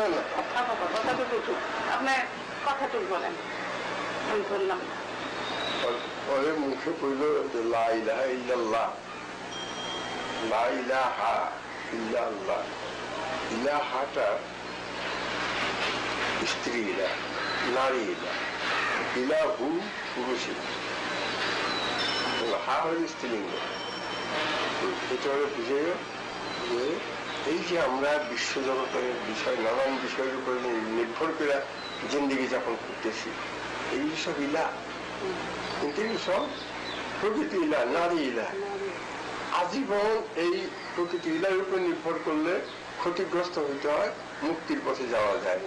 বাবা কথাটুকু বলেন। আমি বললাম। না মুখে কইল যে, লা ইলাহা হা হল স্ত্রীলিঙ্গ এটা এই যে আমরা বিশ্বজগতের বিষয়, নানান বিষয়ের উপরে নির্ভর করে জিন্দিগি যাপন করতেছি, এই সব ইলা কিন্তু এই সব প্রকৃতি ইলা, নারী ইলা। আজীবন এই প্রকৃতি ইলার উপর নির্ভর করলে ক্ষতিগ্রস্ত হইতে হয়, মুক্তির পথে যাওয়া যায়।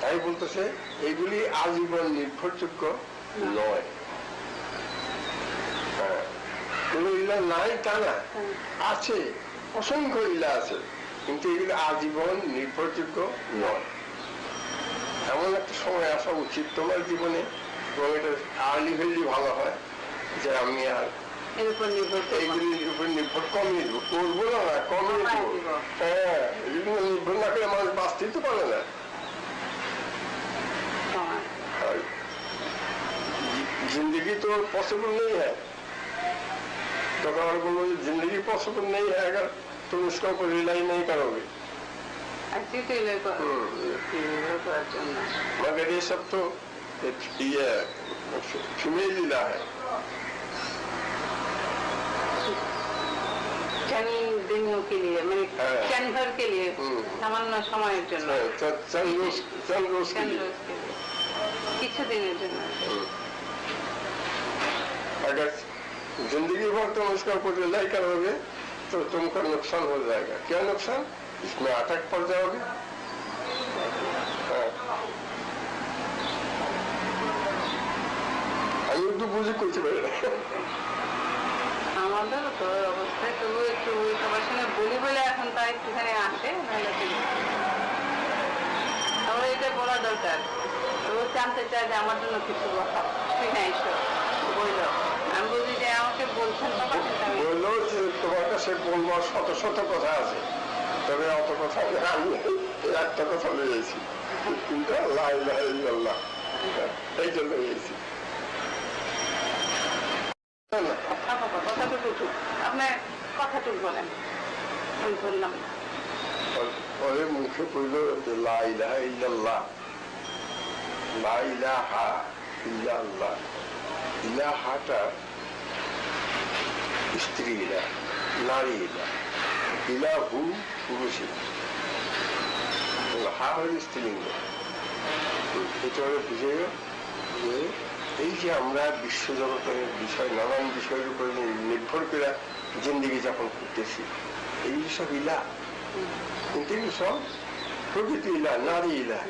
তাই বলতেছে, এগুলি আজীবন নির্ভরযোগ্য নয়। হ্যাঁ কোনো ইলা নাই তা না, আছে, অসংখ্য ইলা আছে। কিন্তু এগুলি আজীবন নির্ভরযোগ্য নয় এমন একটা সময় আসা উচিত তোমার জীবনে এবং এটা আর্লি হইলে ভালো হয় যে আমি আর এর উপর নির্ভর করবো না। এইগুলির উপর নির্ভর কমিয়ে দেবো করবো না না কমিয়ে কমায় দেবো দিব। হ্যাঁ এগুলো নির্ভর না করে মানুষ বাঁচতেই তো পারে না সময়। और जिंदगी तो पॉसिबल नहीं है तो अगर बोलो ये जिंदगी पॉसिबल नहीं है अगर तुम इसका ऊपर रिलाई नहीं करोगे আর তৃতীয় লোক হুম। নির্ভর করার জন্য मगर ये सब तो ये फीमेल लीला है चंद दिनों के लिए मैंने हाँ। चंद भर के लिए हम्म। সামান্য সময়ের জন্য तो चंद रोज चंद रोज के চন্দ लिए রোজ के लिए কিছু দিনের জন্য अगर जिंदगी भर तुम उसका ऊपर रिलाई करोगे तो तुमका नुकसान हो जाएगा क्या नुकसान इसमें अटक पड़ जाओगे हाँ। আমি একটু বুঝে করতে পারি না আমাদের তো অবস্থায় তবু একটু ওই সবার সঙ্গে বলি বলে এখন তাই একটুখানি আসে নাহলে তো আমার এটা বলা দরকার ও জানতে চায় যে আমার জন্য কিছু কথা তুই না এসো বলল। যে তোমার কাছে বলব শত শত কথা আছে। তবে অত কথা আমি একটা কথা লিয়েছি এই জন্য লিয়েছি মুখে কইল যে ইল্লাল্লাহ। ইল্লাল্লাহ। ইলাহাটা স্ত্রী ইলা নারী ইলা ইলাহু পুরুষ ইলা। হা হল স্ত্রীলিঙ্গ। এটা হলে বুঝে যে এই যে আমরা বিশ্বজগতের বিষয় নানান বিষয়ের উপরে নির্ভর করে জিন্দিগি যাপন করতেছি এই সব ইলা। কিন্তু সব প্রকৃতি ইলা নারী ইলা।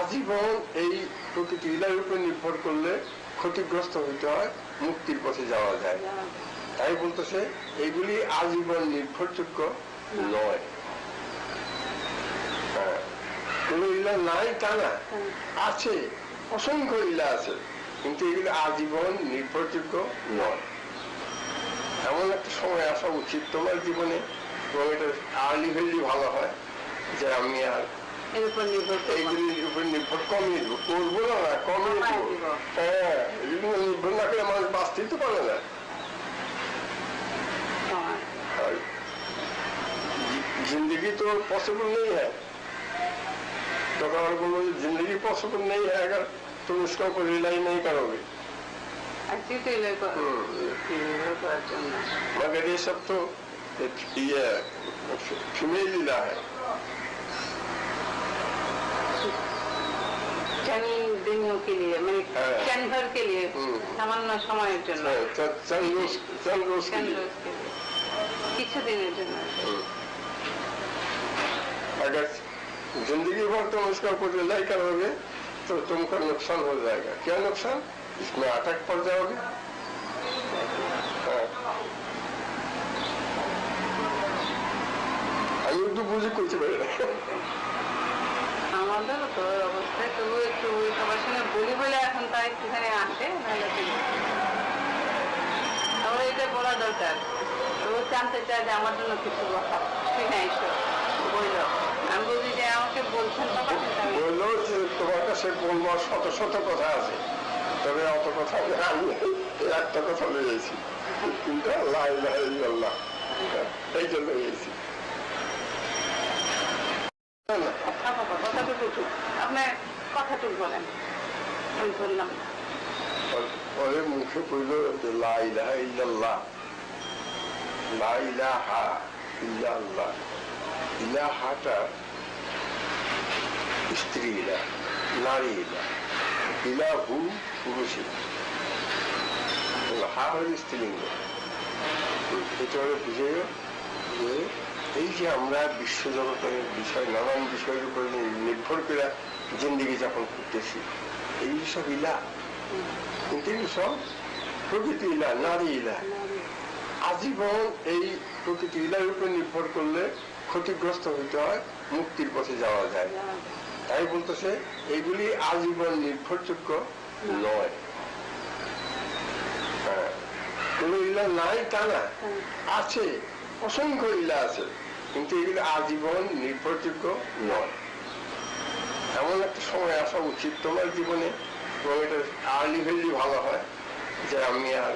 আজীবন এই প্রকৃতি ইলার উপর নির্ভর করলে ক্ষতিগ্রস্ত হইতে হয়, মুক্তির পথে যাওয়া যায়। তাই বলতেছে, এগুলি আজীবন নির্ভরযোগ্য নয়। হ্যাঁ কোনো ইলা নাই তা না। আছে, অসংখ্য ইলা আছে, কিন্তু এগুলি আজীবন নির্ভরযোগ্য নয়। এমন একটা সময় আসা উচিত তোমার জীবনে, এবং এটা আর্লি হইলে ভালো হয়, যে আমি আর এর উপর নির্ভর করবো না। এইগুলির উপর নির্ভর কমিয়ে দেবো করবো না না কমিয়ে কমায় দেবো দিব। হ্যাঁ এগুলো নির্ভর না করে মানুষ বাঁচতেই তো পারে না সময়। और जिंदगी तो पॉसिबल नहीं है तो अगर बोलो ये जिंदगी पॉसिबल नहीं है अगर तुम इसका ऊपर रिलाई नहीं करोगे আর তৃতীয় লোক হুম। নির্ভর করার জন্য मगर ये सब तो ये फीमेल लीला है के लिए কিছু দিনের জন্য अगर जिंदगी भर तुम उसका ऊपर रिलाई करोगे तो तुमका नुकसान हो जाएगा क्या नुकसान इसमें अटक पड़ जाओगे हाँ। আমি একটু বুঝে করতে পারি না আমাদের তো অবস্থায় তবু একটু সবার সঙ্গে বলি বলে এখন তাই একটুখানি আসে আমার এটা বলা দরকার। ও জানতে চায় যে আমার জন্য কিছু কথা তুই না এসো বলল। আমি বলছি যে আমাকে বল সে বলব শত শত কথা আছে। তবে অত কথা আমি একটা কথা লেগেছি কিন্তু আল্লাহ এই জন্য গেছি না আপনার ঠিক আপনার কথাটুকু বলেন। আমি বললাম। না। মুখে কইল যে লা ইলাহা ইল্লাল্লাহ। লা ইলাহা ইল্লাল্লাহ। ইলাহাটা স্ত্রী ইলা নারী ইলা ইলাহু পুরুষ। হা হল স্ত্রীলিঙ্গ এটা হলে বুঝে যে এই যে আমরা বিশ্ব বিশ্বজগতের বিষয়, নানান বিষয়ের উপর নির্ভর করে জিন্দিগি যাপন করতেছি, এই সব ইলা কিন্তু সব প্রকৃতি ইলা, নারী ইলা। আজীবন এই প্রকৃতি ইলার উপর নির্ভর করলে ক্ষতিগ্রস্ত হইতে হয়, মুক্তির পথে যাওয়া যায়। তাই বলতেছে এইগুলি আজীবন নির্ভরযোগ্য নয়। হ্যাঁ কোনো ইলা নাই তা না, আছে, অসংখ্য ইলা আছে। কিন্তু এগুলি আজীবন নির্ভরযোগ্য নয় এমন একটা সময় আসা উচিত তোমার জীবনে এবং এটা আর্লি ভেলি ভালো হয় যে আমি আর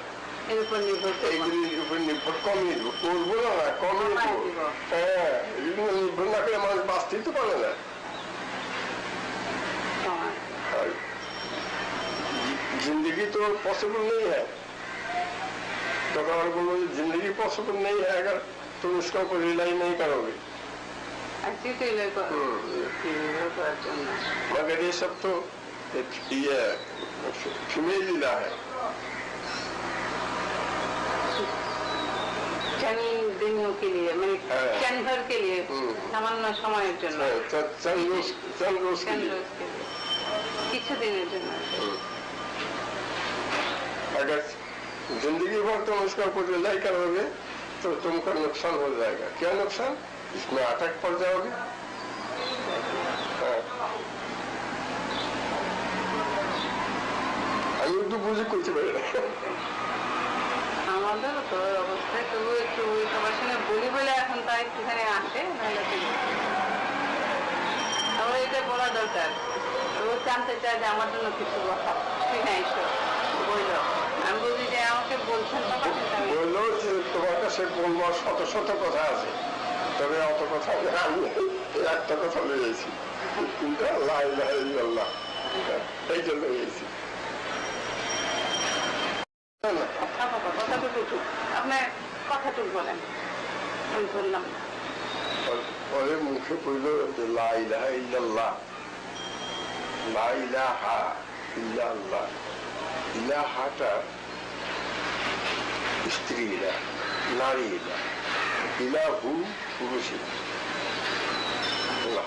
এর উপর নির্ভর করবো না। এইগুলির উপর নির্ভর কমিয়ে দেবো করবো না না কমিয়ে কমায় দেবো দিব। হ্যাঁ এগুলো নির্ভর না করে মানুষ বাঁচতেই তো পারে না সময়। और जिंदगी तो पॉसिबल नहीं है तो अगर बोलो ये जिंदगी पॉसिबल नहीं है अगर तुम उसका ऊपर रिलाई नहीं करोगे আর তৃতীয় লোক হুম। নির্ভর করার জন্য मगर ये सब तो एक ये फीमेल लीला है चंद दिनों के लिए मैंने हाँ। चंद भर के लिए हम्म। সামান্য সময়ের জন্য च- चंद रोज चंद रोज के চন্দ लिए রোজ के लिए কিছু দিনের জন্য अगर जिंदगी भर तुम उसका ऊपर रिलाई करोगे तो तुमका नुकसान हो जाएगा क्या नुकसान इसमें अटक पड़ जाओगे हाँ। আমি একটু বুঝে করতে পারি না আমাদেরও তো ওই অবস্থায় তবু একটু ওই সবার সঙ্গে বলি বলে এখন তাই একটুখানি আসে নাহলে তো আমার এটা বলা দরকার ও জানতে চায় যে আমার জন্য কিছু কথা ঠিক না এসো বলল যে তোমার কাছে বলব শত শত কথা আছে। তবে অত কথা আমি একটা কথা ইলাহা এই জন্য। ওরে মুখে কইল যে লা ইলাহা ইল্লাল্লাহ। লা ইলাহা ইল্লাল্লাহ। ইলাহাটা স্ত্রী ইলা নারী ইলা ইলাহু পুরুষ ইলা।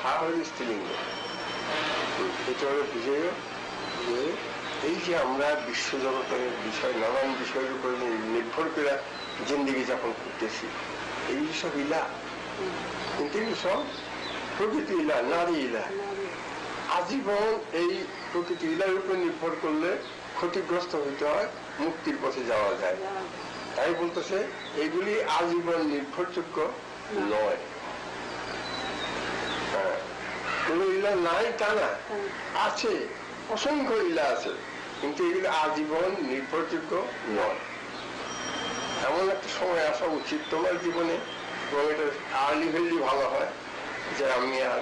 হা হল স্ত্রীলিঙ্গ। এটা হলে গেল যে এই যে আমরা বিষয়, নানান বিষয়ের উপর নির্ভর করে জিন্দিগি যাপন করতেছি, এই সব ইলা। কিন্তু সব প্রকৃতি ইলা, নারী ইলা। আজীবন এই প্রকৃতি ইলার উপর নির্ভর করলে ক্ষতিগ্রস্ত হইতে হয়, মুক্তির পথে যাওয়া যায়। তাই বলতেছে এইগুলি আজীবন নির্ভরযোগ্য নয়। হ্যাঁ ইলা নাই তা না। আছে, অসংখ্য ইলা আছে, কিন্তু এগুলি আজীবন নির্ভরযোগ্য নয়। এমন একটা সময় আসা উচিত তোমার জীবনে এটা আর্লি ভালো হয়, যে আমি আর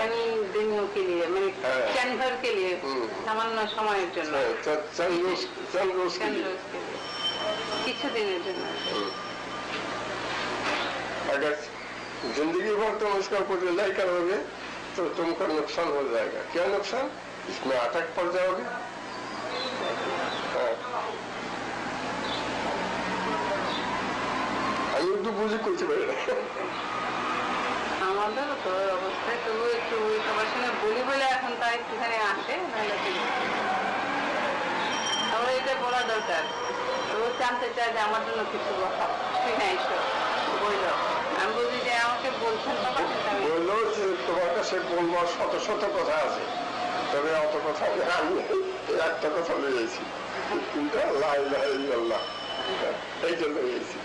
चंद दिनों के लिए मैंने हाँ। चंद भर के लिए हम्म। সামান্য সময়ের জন্য च- चंद रोज चंद रोज के চন্দ लिए রোজ के लिए কিছু দিনের জন্য अगर जिंदगी भर तुम उसका ऊपर रिलाई करोगे तो तुमका नुकसान हो जाएगा क्या नुकसान इसमें अटक पड़ जाओगे हाँ। আমি একটু বুঝে করতে আমাদের তো একটু নাহলে আমার এটা বলা দরকার। বলল আমি বলি যে আমাকে বলছেন কিন্তু যে তোমার কাছে বলব শত শত কথা আছে। তবে অত কথা আমি একটা কথা লইয়েছি কিন্তু আল্লাহ এই জন্য লইয়েছি